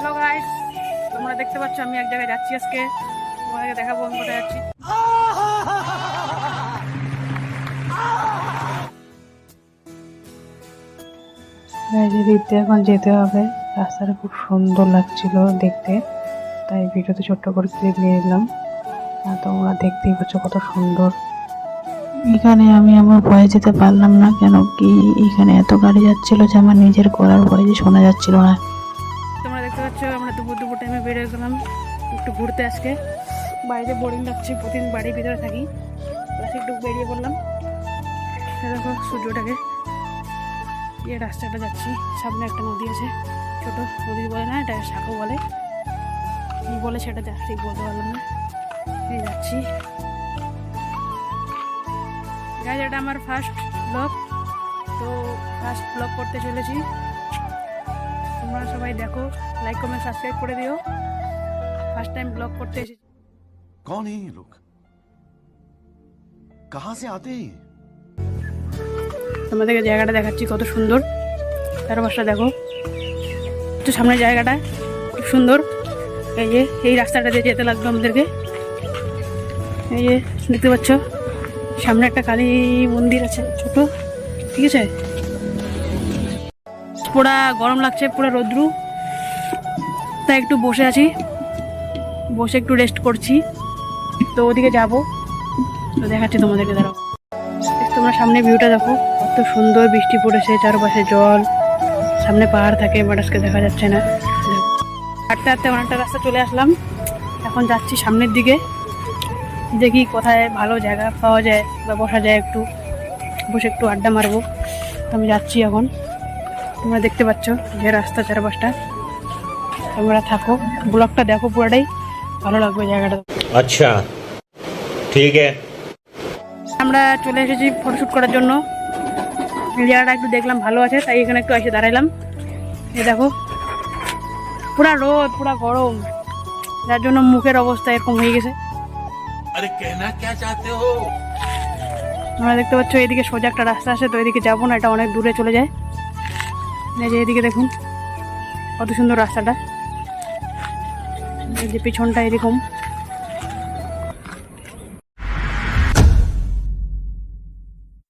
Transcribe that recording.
Hello guys, তোমরা দেখতে পাচ্ছ আমি এক জায়গায় যাচ্ছি আজকে। তোমাদেরকে দেখাবো আমি কোথায় যাচ্ছি। দিতে এখন যেতে হবে। রাস্তাটা খুব সুন্দর লাগছিল দেখতে। তাই ভিডিওতে ছোট্ট করে ক্লিপ নিয়ে নিলাম। আর তোমরা দেখতেই পাচ্ছ কত সুন্দর। এখানে আমি আমার ভয়ে যেতে পারলাম না কেন কি এখানে এত গাড়ি যাচ্ছিল যে আমার নিজের গলার ভয়ে যে শোনা যাচ্ছিল না। দেখতে পাচ্ছ আমরা দুপুর দুপুর টাইমে বেরিয়ে গেলাম একটু ঘুরতে আজকে। বাড়িতে বোরিং লাগছে, প্রতিদিন বাড়ির ভিতরে থাকি। একটু বেরিয়ে পড়লাম। দেখো সূর্যটাকে। এই রাস্তাটা যাচ্ছি, সামনে একটা নদী আছে, ছোট। নদী বলে না এটা শাখা বলে। কি বলে সেটা যা- ঠিক বলতে পারলাম না। এই যাচ্ছি। এটা আমার ফার্স্ট ব্লগ তো ফার্স্ট ব্লগ করতে চলেছি। তোমরা সবাই দেখো লাইক কমেন্ট সাবস্ক্রাইব করে দিও ফার্স্ট টাইম ব্লগ করতে এসেছি कौन है ये लोग कहां से आते हैं ये? তোমাদেরকে জায়গাটা দেখাচ্ছি কত সুন্দর চারপাশটা দেখো একটু সামনের জায়গাটা খুব সুন্দর এই যে এই রাস্তাটা দিয়ে যেতে লাগলো আমাদেরকে এই যে দেখতে পাচ্ছ সামনে একটা কালী মন্দির আছে ছোট ঠিক আছে পুরা গরম লাগছে, পুরো রোদ্রু। তাই একটু বসে আছি। বসে একটু রেস্ট করছি। তো ওদিকে যাব। তো দেখাচ্ছি তোমাদেরকে, দাঁড়াও। তোমরা সামনে ভিউটা দেখো। কত সুন্দর বৃষ্টি পড়েছে, চারপাশে জল। সামনে পাহাড় থাকে বাট আজকে দেখা যাচ্ছে না। হাঁটতে হাঁটতে অনেকটা রাস্তা চলে আসলাম। এখন যাচ্ছি সামনের দিকে। দেখি কোথায় ভালো জায়গা পাওয়া যায় বা বসা যায় একটু। বসে একটু আড্ডা মারবো। তো আমি যাচ্ছি এখন। তোমরা দেখতে পাচ্ছ যে রাস্তা চারপাশটা। তোমরা থাকো ব্লকটা দেখো পুরোটাই ভালো লাগবে জায়গাটা। আচ্ছা ঠিক আছে। আমরা চলে এসেছি ফটোশ্যুট করার জন্য। জায়গাটা একটু দেখলাম ভালো আছে তাই এখানে একটু এসে দাঁড়াইলাম। এই দেখো পুরা রোদ পুরা গরম। যার জন্য মুখের অবস্থা এরকম হয়ে গেছে। আমরা দেখতে পাচ্ছ এদিকে সোজা একটা রাস্তা আছে তো এদিকে যাব না এটা অনেক দূরে চলে যায়। যে এদিকে দেখুন কত সুন্দর রাস্তাটা। এই যে পিছনটা এরকম।